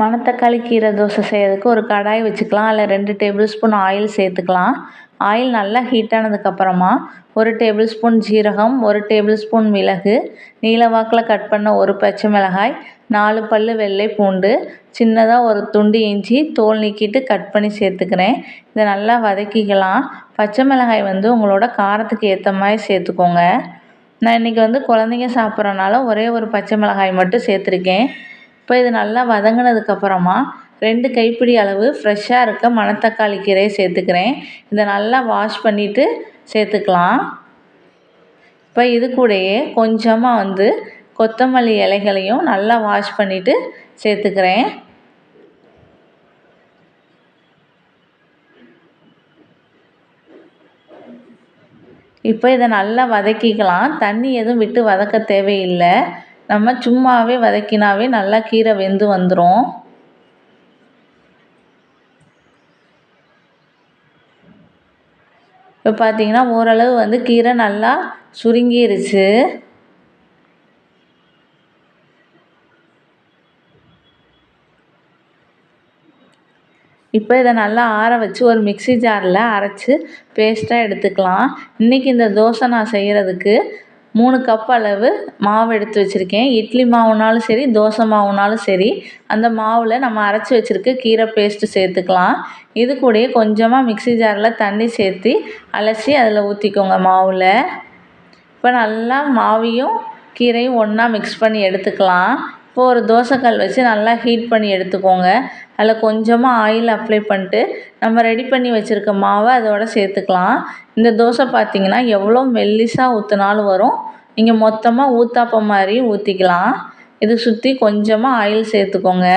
மணத்தக்காளி கீரை தோசை செய்கிறதுக்கு ஒரு கடாய் வச்சுக்கலாம். அதில் ரெண்டு டேபிள் ஸ்பூன் ஆயில் சேர்த்துக்கலாம். ஆயில் நல்லா ஹீட் ஆனதுக்கப்புறமா ஒரு டேபிள் ஸ்பூன் ஜீரகம் ஒரு டேபிள் ஸ்பூன் மிளகு நீலவாக்கில் கட் பண்ண ஒரு பச்சை மிளகாய் நாலு பல் வெள்ளை பூண்டு சின்னதாக ஒரு துண்டு இஞ்சி தோல் நீக்கிட்டு கட் பண்ணி சேர்த்துக்கிறேன். இதை நல்லா வதக்கிக்கலாம். பச்சை மிளகாய் வந்து உங்களோட காரத்துக்கு ஏற்ற மாதிரி சேர்த்துக்கோங்க. நான் இன்றைக்கி வந்து குழந்தைங்க சாப்பிட்றனால ஒரே ஒரு பச்சை மிளகாய் மட்டும் சேர்த்துருக்கேன். இப்போ இது நல்லா வதங்கினதுக்கப்புறமா ரெண்டு கைப்பிடி அளவு ஃப்ரெஷ்ஷாக இருக்க மணத்தக்காளி கீரையை சேர்த்துக்கிறேன். இதை நல்லா வாஷ் பண்ணிவிட்டு சேர்த்துக்கலாம். இப்போ இது கூடயே கொஞ்சமாக வந்து கொத்தமல்லி இலைகளையும் நல்லா வாஷ் பண்ணிவிட்டு சேர்த்துக்கிறேன். இப்போ இதை நல்லா வதக்கிக்கலாம். தண்ணி எதுவும் விட்டு வதக்க தேவையில்லை. நம்ம சும்மாவே வதக்கினாவே நல்லா கீரை வெந்து வந்துடும் இப்போ பார்த்தீங்கன்னா ஓரளவு வந்து கீரை நல்லா சுருங்கிருச்சு. இப்போ இதை நல்லா ஆற வச்சு ஒரு மிக்சி ஜாரில் அரைச்சி பேஸ்ட்டாக எடுத்துக்கலாம். இன்றைக்கி இந்த தோசை நான் செய்கிறதுக்கு மூணு கப் அளவு மாவு எடுத்து வச்சுருக்கேன். இட்லி மாவுனாலும் சரி தோசை மாவுனாலும் சரி அந்த மாவில் நம்ம அரைச்சி வச்சுருக்க கீரை பேஸ்ட்டு சேர்த்துக்கலாம். இது கூடயே கொஞ்சமாக மிக்சி ஜாரில் தண்ணி சேர்த்து அலசி அதில் ஊற்றிக்கோங்க மாவில். இப்போ நல்லா மாவையும் கீரையும் ஒன்றா மிக்ஸ் பண்ணி எடுத்துக்கலாம். இப்போ ஒரு தோசைக்கல் வச்சு நல்லா ஹீட் பண்ணி எடுத்துக்கோங்க. அதில் கொஞ்சமாக ஆயில் அப்ளை பண்ணிட்டு நம்ம ரெடி பண்ணி வச்சுருக்க மாவை அதோட சேர்த்துக்கலாம். இந்த தோசை பார்த்திங்கன்னா எவ்வளோ மெல்லிசாக ஊற்றினாலும் வரும். நீங்கள் மொத்தமாக ஊத்தாப்பம் மாதிரி ஊற்றிக்கலாம் இது சுற்றி கொஞ்சமாக ஆயில் சேர்த்துக்கோங்க.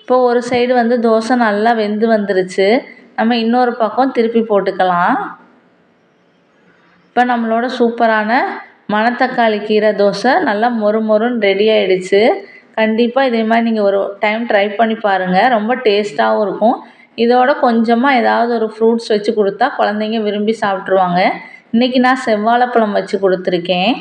இப்போ ஒரு சைடு வந்து தோசை நல்லா வெந்து வந்துருச்சு. நம்ம இன்னொரு பக்கம் திருப்பி போட்டுக்கலாம். இப்போ நம்மளோட சூப்பரான மணத்தக்காளி கீரை தோசை நல்லா மொறு மொறுன்னு ரெடி ஆகிடுச்சு கண்டிப்பாக இதே மாதிரி நீங்கள் ஒரு டைம் ட்ரை பண்ணி பாருங்கள் ரொம்ப டேஸ்ட்டாகவும் இருக்கும். இதோட கொஞ்சமாக ஏதாவது ஒரு ஃப்ரூட்ஸ் வச்சு கொடுத்தா குழந்தைங்க விரும்பி சாப்பிட்ருவாங்க இன்றைக்கி நான் செவ்வாழைப்பழம் வச்சு கொடுத்துருக்கேன்.